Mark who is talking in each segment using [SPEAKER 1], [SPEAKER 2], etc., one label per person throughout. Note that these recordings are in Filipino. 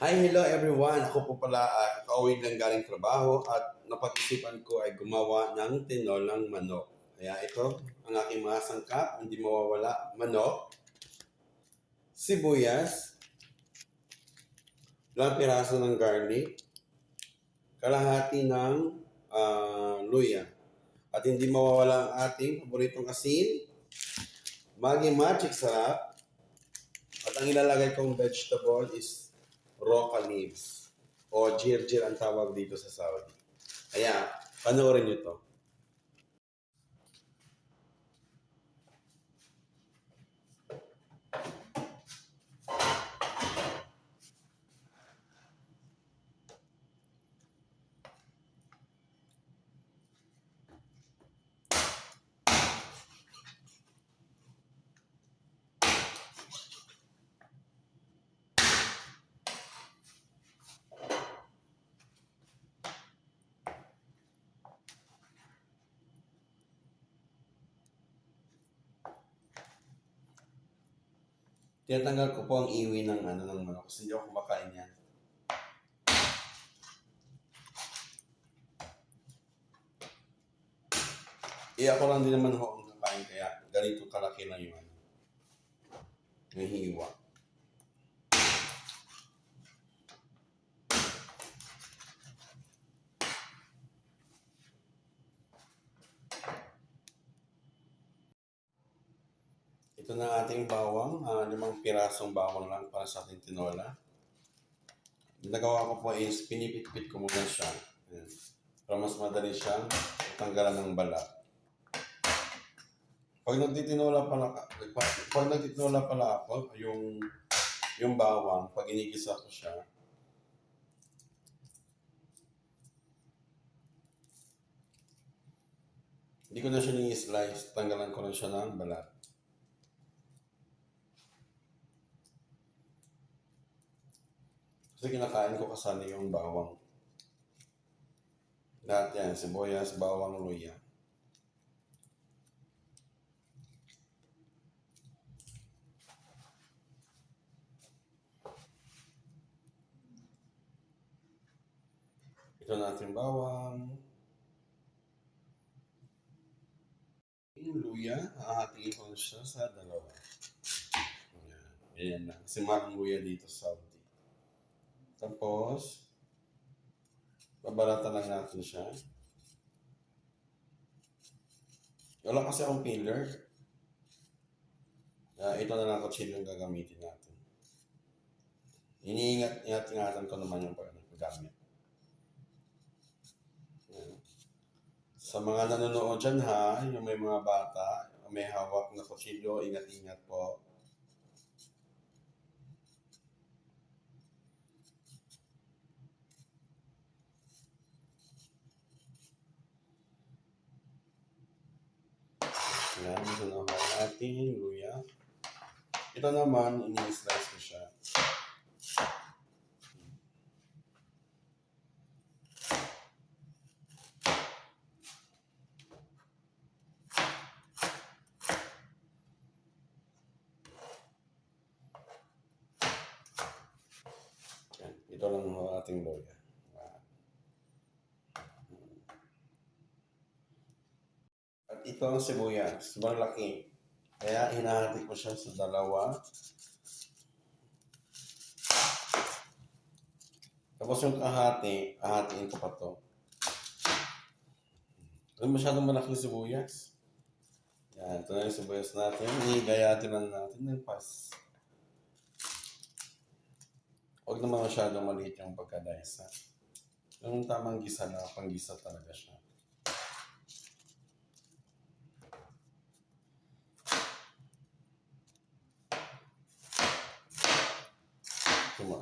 [SPEAKER 1] Hi, hello everyone. Ako po pala uh, kauwi lang galing trabaho at napag-isipan ko ay gumawa ng tinolang manok. Kaya ito ang aking mga sangkap, hindi mawawala. Manok, sibuyas, ilang piraso ng garlic, kalahati ng ah, luya. At hindi mawawala ang ating paboritong asin, maging magic sarap, at ang ilalagay kong vegetable is roca leaves o jirjir ang tawag dito sa Saudi. Kaya, panoorin nyo to. Tinatanggal ko po ang iwi ng ano ng manok kasi hindi ako kumakain yan. Eh ako lang din naman ho ang kakain kaya ganito kalaki lang yung ano. Yung. Na ating bawang, ah, limang pirasong bawang lang para sa ating tinola. Ginagawa ko po is pinipit-pit ko muna siya. Ayan. Para mas madali siyang tanggalan ng balat. Pag nagtitinola pala, pag, pag nagtitinola pala ako, yung yung bawang, pag inigisa ko siya, hindi ko na siya ni-slice, tanggalan ko na siya ng balat. Kasi kinakain ko kasali yung bawang. Lahat yan, sibuyas, bawang, luya. Ito natin bawang. Yung luya, hahatiin ko siya sa dalawa. Ayan, Ayan lang. Kasi maraming luya dito sa. Tapos, babalatan lang natin siya. Wala kasi akong peeler. Kaya ito na lang kutsilyo yung gagamitin natin. Iniingat, ingat-ingatan ko naman yung pag- paggamit. Sa mga nanonood dyan ha, yung may mga bata, may hawak na kutsilyo, ingat-ingat po. Yan, ito na ang ating luya. Ito naman, ini-slice ko siya. Yan, ito lang ang ating luya. Yan. At ito ang sibuyas, malaki. Kaya hinahati ko siya sa dalawa. Tapos yung kahati, ahatiin ko pa to. Ano masyadong malaking sibuyas? Yan, ito na yung sibuyas natin. Higayatin lang natin ng pas. Huwag naman masyadong maliit yung pagkadaisa. Yung tamang gisa na, panggisa talaga siya. Tuma.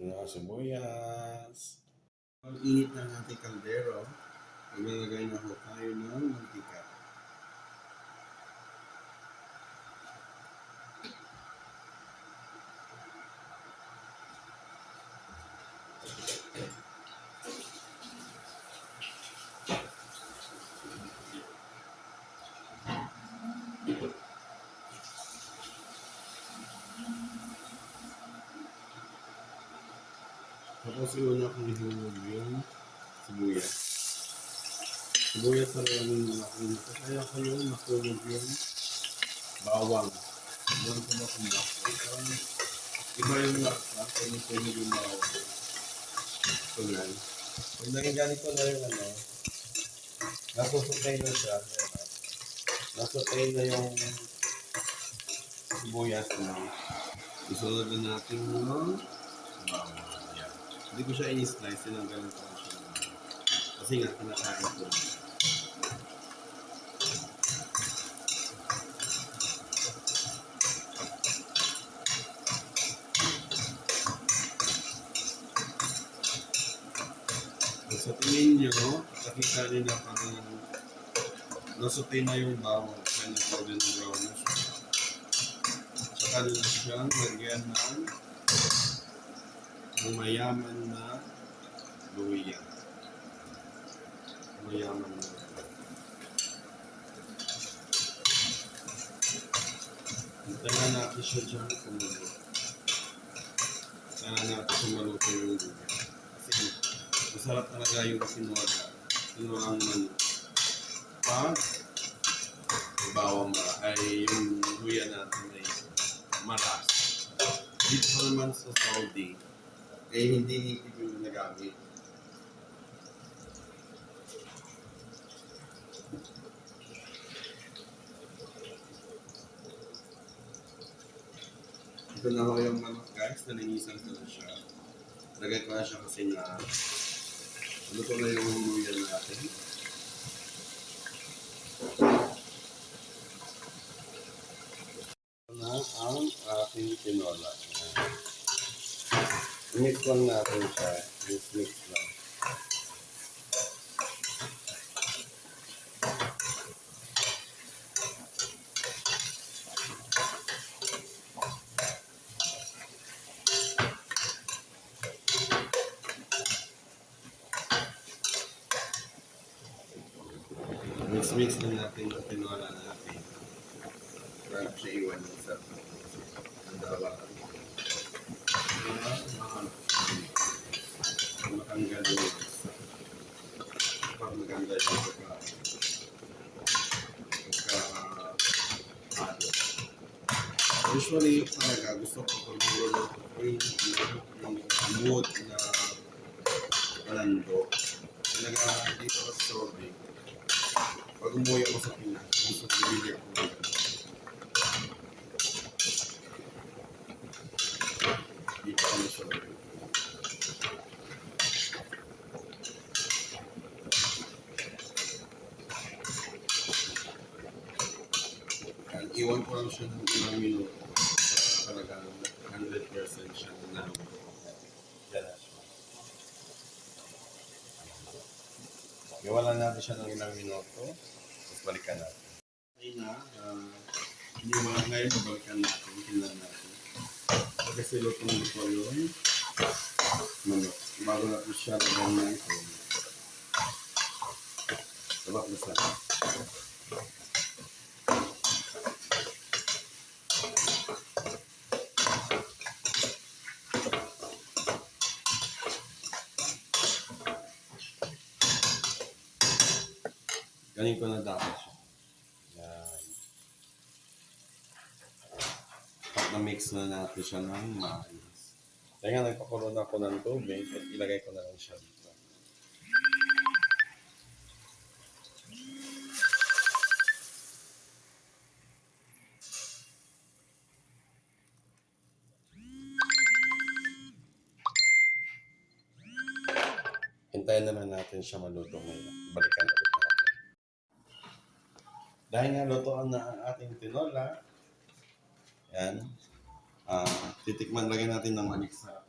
[SPEAKER 1] Ito ang sibuyas. Pag init ng ating kaldero, ilalagay na ho tayo ng mantika. Tapos una kong ihulog yung sibuyas. Sibuyas na lang yung nakin. Kaya ko yung mahulog yung bawang. Doon ko ba kung bakit. Iba yung lasa, kung mahulog yung bawang. Ito lang. Pag naging ganito na yung ano, nasusutay na siya. Nasutay na yung sibuyas na. Isunod na natin yung. Yan. Hindi ko siya i-slice, tinanggalan ko lang siya. Kasi nga, kinakain ko. Sa tingin nyo, nakita rin na parang nasutay na yung bawang kaya nag-golden brown na siya. Saka lagyan ng ng mayaman na luya. Mayaman na Hintayin na natin siya dyan kumulo. Sana natin siya maluto yung luya. Kasi masarap talaga yung sinuwaga. Sinuwagang manok. Pag bawang ba ay yung luya natin ay maras. Dito naman sa Saudi, eh hindi yung nagamit. Ito na ako yung manok guys, nalinisan ko na siya. Lagay ko na siya kasi na luto na yung luya natin. Ito na ang ating tinola. Mix lang natin siya. Mix, mix lang. Mix, mix lang natin yung tinola natin. Para siya iwan yung sa ang dawa. Matanggal maganda yung. Usually, talaga gusto ko pag niluluto ko yung, yung mood na palando. Talaga dito sa sorbet. Pag umuwi ako sa Pinas, gusto ko bibili ako ng iwan ko lang siya ng ilang minuto talagang 100% siya na na. Iwan lang natin siya ng ilang minuto tapos balikan natin. Ayun na, uh, iniwan ngayon, babalikan natin, tingnan natin. Kasi luto ng luto yun. Manok. Bago natin siya lagyan ng ito. Sabak na sa Galing ko na dapat siya. Yan. At na-mix na natin siya ng maayos. Kaya nga nagpakulo na ako ng tubig at ilagay ko na lang siya dito. Hintayin na lang natin siya maluto ngayon. Balikan ulit natin. Dahil nga lutoan na ang ating tinola, yan, ah titikman lagyan natin ng manik sa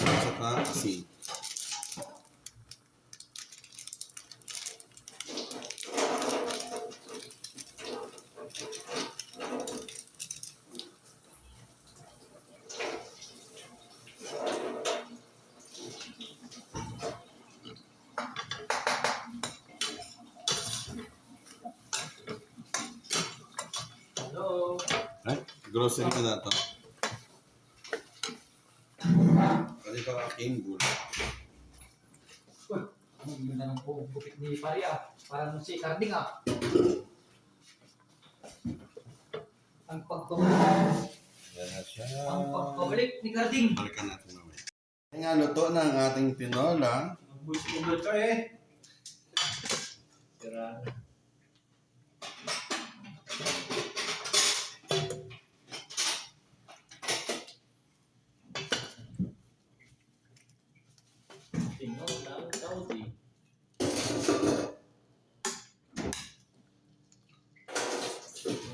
[SPEAKER 1] saka asin. Eh? Grocery ka na to. Kasi pa
[SPEAKER 2] king bull. Ang ganda ng pupukit ni pare ah. Parang si Carding ah. Ang
[SPEAKER 1] pagpapalik.
[SPEAKER 2] Ang pagpapalik ni Carding.
[SPEAKER 1] Balikan natin mamaya. Ang nga, luto na ang ating tinola.
[SPEAKER 2] Nagbulis ko ba ito eh? Tira.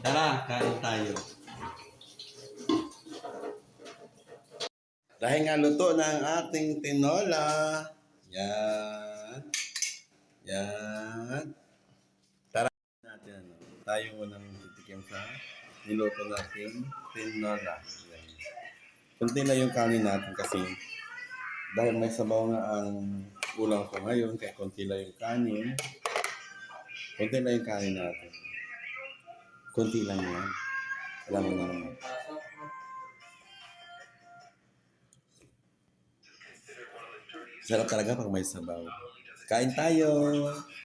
[SPEAKER 1] Tara, kain tayo. Dahil nga luto ng ating tinola. Yan. Yan. Tara natin ano. Tayo unang titikim sa niluto natin tinola. Yan. Kunti na yung kanin natin kasi dahil may sabaw nga ang ulam ko ngayon, kaya konti lang yung kanin. Konti lang yung kanin natin. Konti lang yan. Alam mo na naman. Sarap talaga pag may sabaw. Kain tayo!